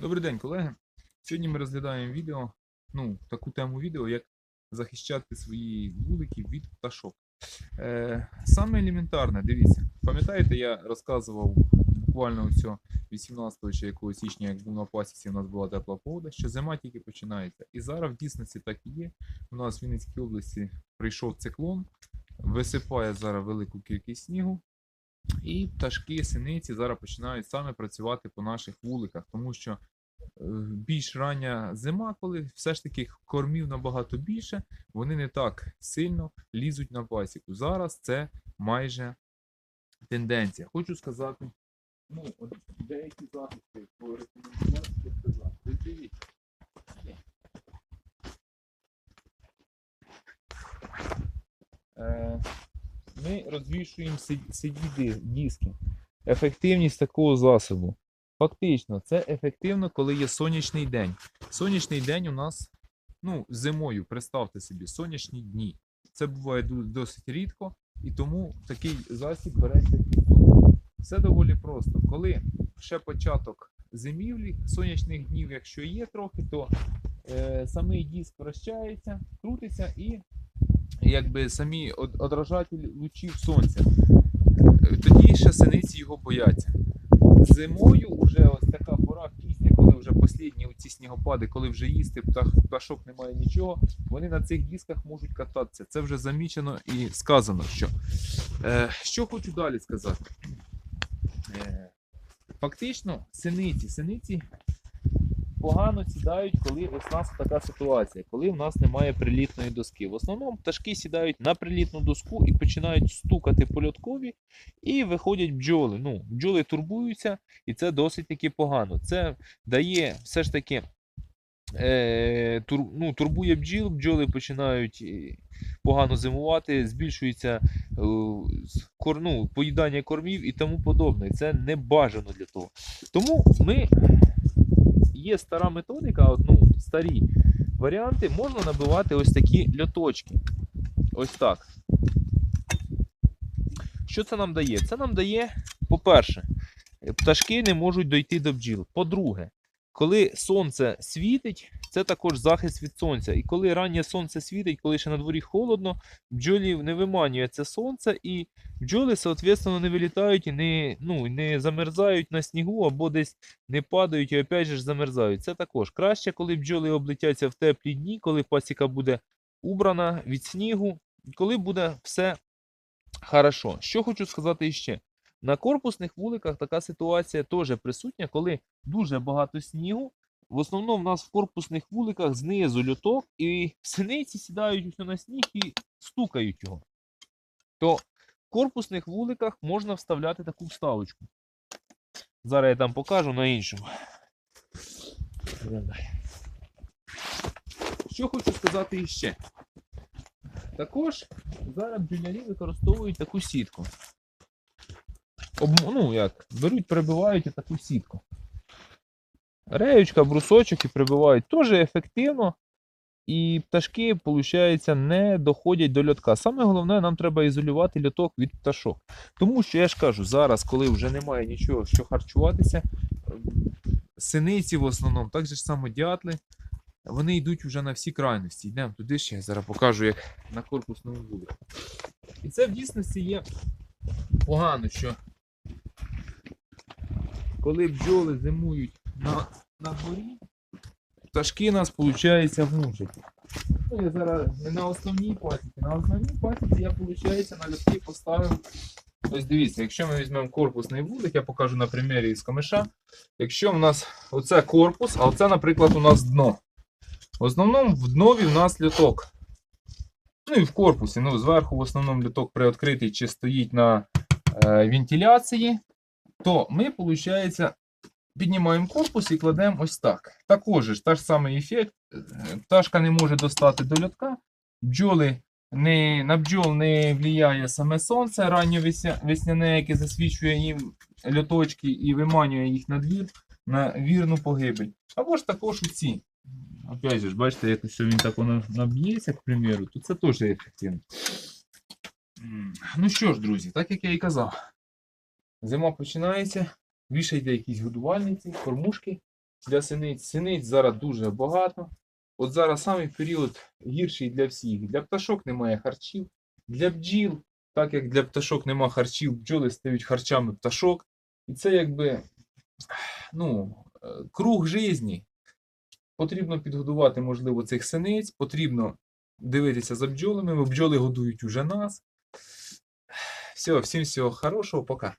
Добрий день, колеги. Сьогодні ми розглядаємо відео, ну, таку тему відео, як захищати свої вулики від пташок. Е, саме елементарне, дивіться, пам'ятаєте, я розказував буквально ось 18 чи якогось січня, як був на пасіці, у нас була тепла погода, що зима тільки починається. І зараз в дійсності так і є. У нас в Вінницькій області прийшов циклон, висипає зараз велику кількість снігу. І пташки, синиці зараз починають саме працювати по наших вуликах, тому що е, більш рання зима, коли все ж таки кормів набагато більше, вони не так сильно лізуть на пасіку. Зараз це майже тенденція. Хочу сказати, ну, от деякі захисти порекомендувати сказати. Дивіться. Ми розвішуємо сидіди, диски. Ефективність такого засобу. Фактично, це ефективно, коли є сонячний день. Сонячний день у нас, ну, зимою, представте собі, сонячні дні. Це буває досить рідко, і тому такий засіб береться під. Все доволі просто. Коли ще початок зимівлі, сонячних днів, якщо є трохи, то е, самий диск вращається, крутиться і якби самі од- одражателі лучів сонця. Е, Тоді ще синиці його бояться. Зимою вже ось така пора пісня, коли вже останні ці снігопади, коли вже їсти птах, пташок немає нічого, вони на цих дисках можуть кататися. Це вже замічено і сказано. Що, е, що хочу далі сказати. Е, фактично, синиці, синиці погано сідають, коли ось у нас така ситуація, коли в нас немає прилітної доски. В основному пташки сідають на прилітну доску і починають стукати польоткові, і виходять бджоли. Ну, бджоли турбуються, і це досить таки погано. Це дає все ж таки. Е, тур, ну, турбує бджіл, бджоли починають е, погано зимувати, збільшується е, кор, ну, поїдання кормів і тому подобне. Це не бажано для того. Тому ми є стара методика, от, ну, старі варіанти, можна набивати ось такі льоточки. Ось так. Що це нам дає? Це нам дає, по-перше, пташки не можуть дойти до бджіл. По-друге, коли сонце світить, це також захист від сонця. І коли раннє сонце світить, коли ще на дворі холодно, бджолів не виманює це сонце, і бджоли, соответственно, не вилітають і не, ну, не замерзають на снігу або десь не падають і опять же ж замерзають. Це також краще, коли бджоли облетяться в теплі дні, коли пасіка буде убрана від снігу, коли буде все хорошо. Що хочу сказати іще. На корпусних вуликах така ситуація теж присутня, коли дуже багато снігу. В основному в нас в корпусних вуликах знизу льоток, і синиці сідають на сніг і стукають його. То в корпусних вуликах можна вставляти таку вставочку. Зараз я там покажу на іншому. Що хочу сказати іще. Також зараз бджолярі використовують таку сітку. Об, ну як, беруть, прибивають таку сітку. Реючка, брусочок і прибивають теж ефективно. І пташки, виходить, не доходять до льотка. Саме головне, нам треба ізолювати льоток від пташок. Тому що я ж кажу, зараз, коли вже немає нічого, що харчуватися, ем, синиці в основному, так же ж само дятли, вони йдуть вже на всі крайності. Йдемо туди ще, я зараз покажу, як на корпусному вулику. І це в дійсності є погано, що коли бджоли зимують на, на дворі, пташки нас, виходить, мучать. Ну, я зараз не на основній пасіці, на основній пасіці я, виходить, на льотки поставив. Ось дивіться, якщо ми візьмемо корпусний вулик, я покажу на примірі із камиша. Якщо в нас оце корпус, а оце, наприклад, у нас дно. В основному в днові в нас льоток. Ну і в корпусі. Ну, зверху в основному льоток приоткритий чи стоїть на е, вентиляції, то ми, виходить, піднімаємо корпус і кладемо ось так. Також ж та ж самий ефект. Е, Пташка не може достати до льотка. Бджоли не, на бджол не впливає саме сонце ранньовесняне, яке засвічує їм льоточки і виманює їх на двір на вірну погибель. Або ж також у ці. Опять же, бачите, якось він так воно наб'ється, к примеру, то це теж ефективно. Ну що ж, друзі, так як я і казав, зима починається, вішайте якісь годувальниці, кормушки, для синиць. Синиць зараз дуже багато. От зараз самий період гірший для всіх. Для пташок немає харчів, для бджіл, так як для пташок немає харчів, бджоли стають харчами пташок. І це якби ну, е, круг житті. Потрібно підгодувати, можливо, цих синиць, потрібно дивитися за бджолами, бо бджоли годують уже нас. Все, всім всього хорошого, пока.